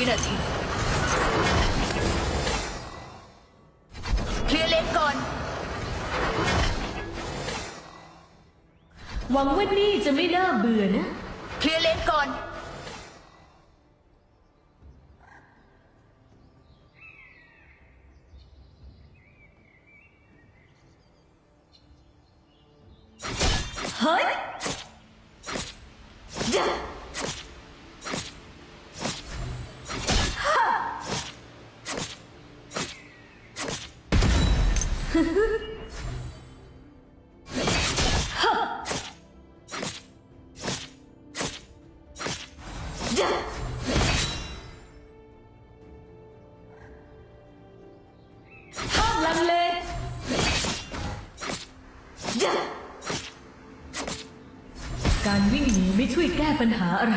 วินาทีเคลียร์เลนก่อน หวังว่านี่จะไม่น่าเบื่อนะ เคลียร์เลนก่อนปัญหาอะไร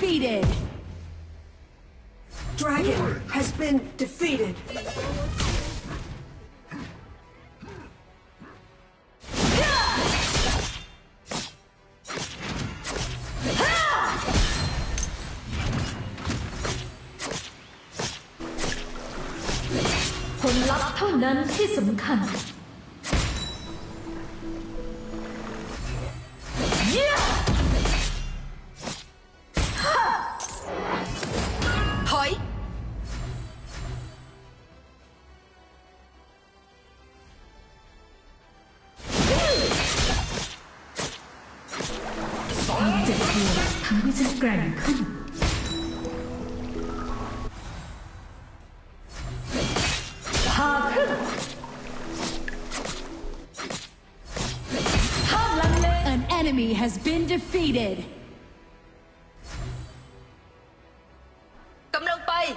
defeated! Dragon has been defeated. defeated. Cấm lông bay.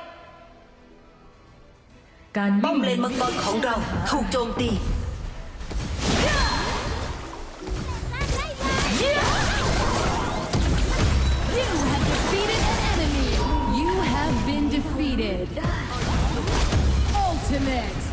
Bông lên mất con khổng rau, thu trôn ti. Ultimate!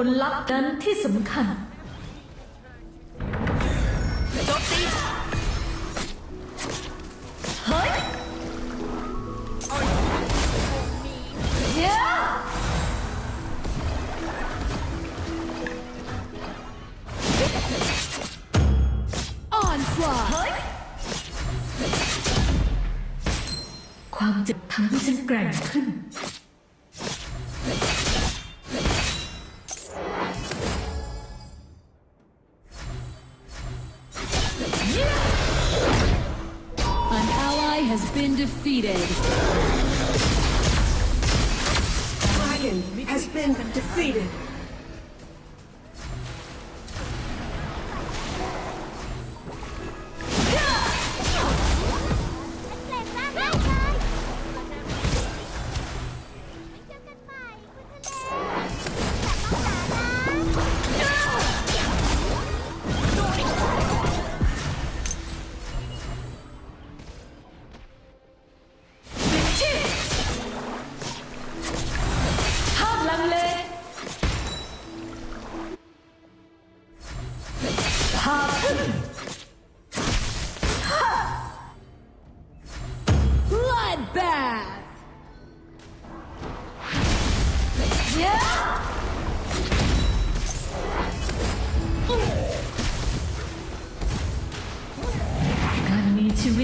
ผลลัพธ์นั้นที่สำคัญ เฮ้ยเย้อนลความเจ็บทั้งฉันแกร่งขึ้น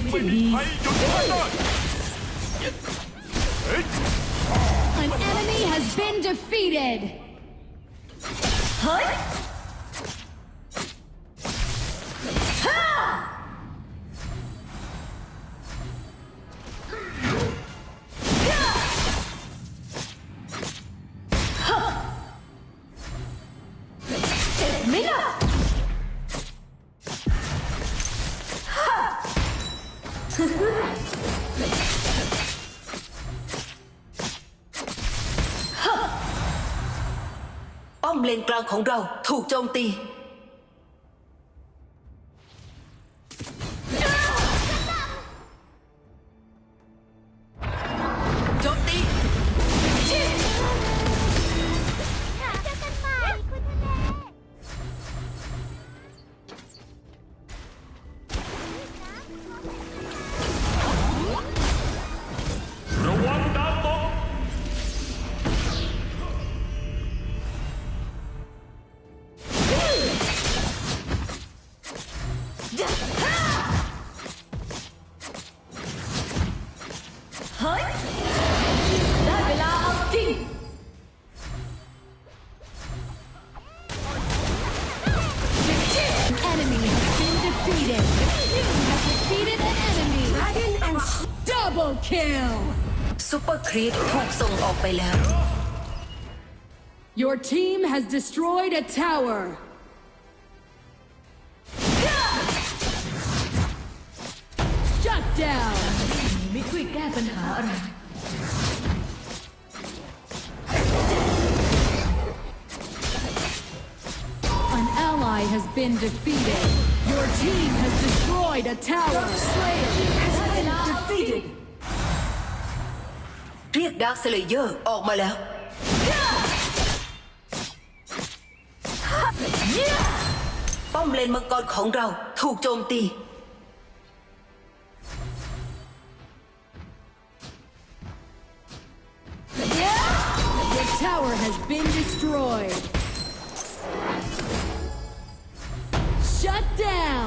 An enemy has been defeated! Huh? นกลางของเราถูกโจมตี Your team has destroyed a tower. จัดดาวไม่ช่วยแก้ปัญหาอะไร An ally has been defeated. Your team has destroyed a tower. Slayer has been defeated. เรียกดาร์คสเลเยอร์ออกมาแล้ว ป้อมเลนมังกรของเราถูกโจมตี The tower has been destroyed. Shut down.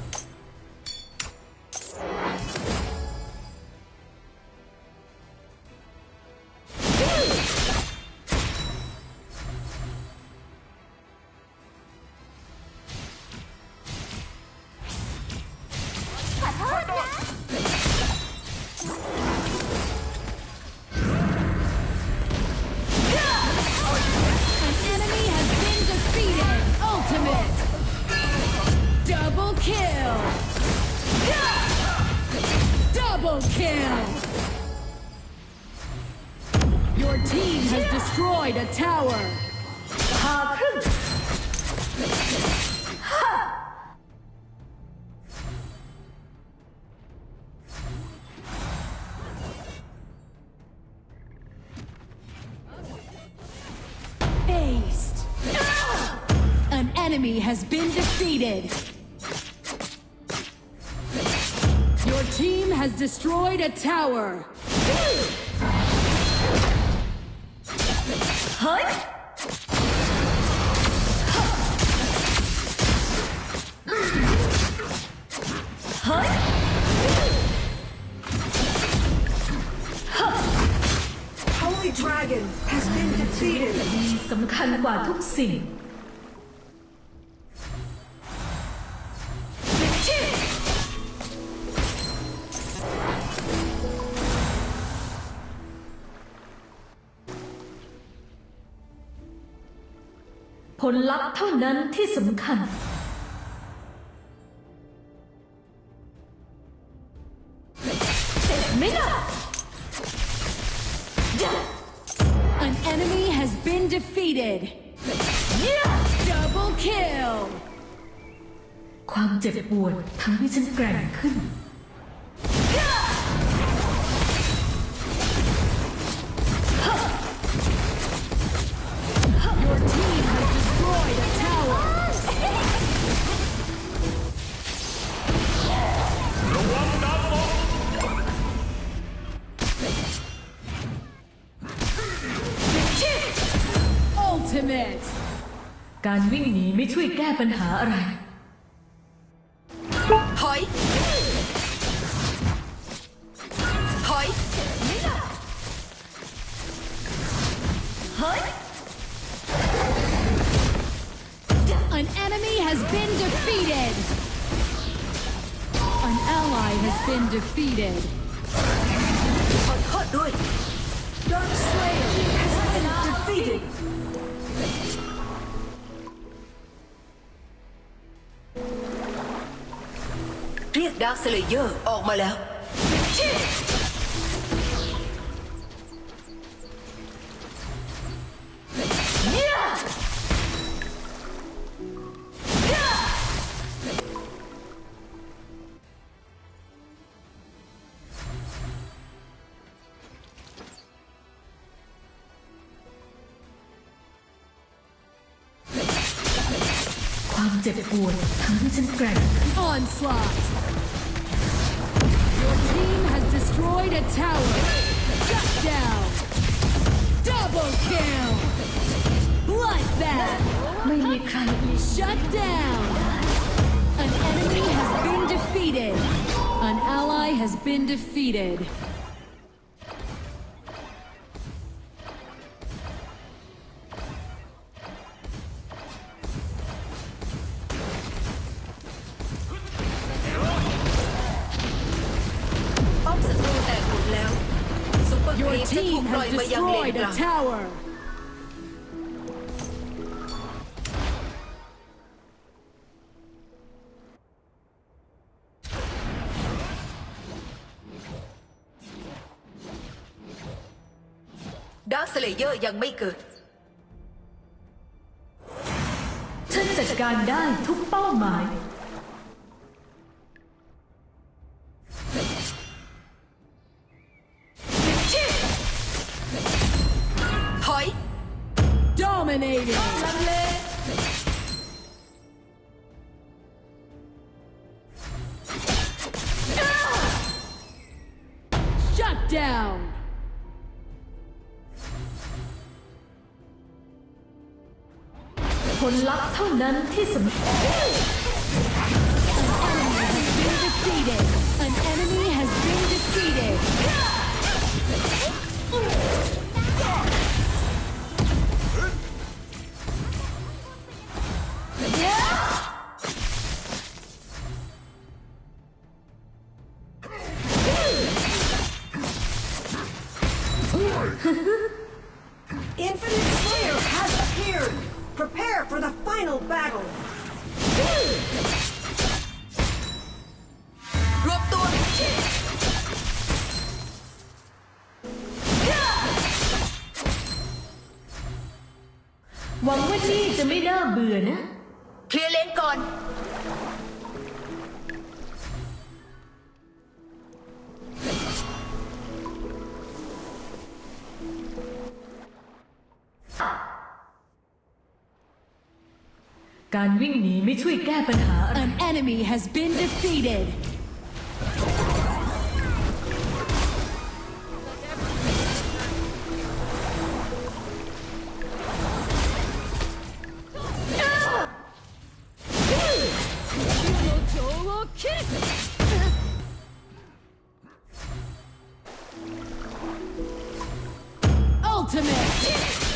Hot enemy has been defeated. Your team has destroyed a tower. Huh? Holy Dragon has been defeated. ลลัพธ์เท่านั้นที่สำคัญความเจ็บปวดทำให้ฉันแกร่งขึ้นการวิ่งหนีไม่ช่วยแก้ปัญหาอะไรถอยถอยเฮ้ย An enemy has been defeated. An ally has been defeated. ขอโทษด้วย Dark Slayer has been defeated. กดาร์คสเลเยอร์ออกมาแล้ว ความเจ็บปวดทำให้ฉันแกร่งอ n s l a u Destroyed a tower! Shut down! Double kill! Like Bloodbath! Shut down! An enemy has been defeated! An ally has been defeated. ดาร์คสเลเยอร์ยังไม่เกิดฉันจัดการได้ ทุกเป้าหมายถอย dominating ลังเล shut down ผลลัพธ์เท่านั้นที่สำคัญ defeated. An enemy has been defeated. Yeah! Final battle. รวมตัวหวังว่าที่จะไม่น่าเบื่อนะ An enemy has been defeated. ultimate!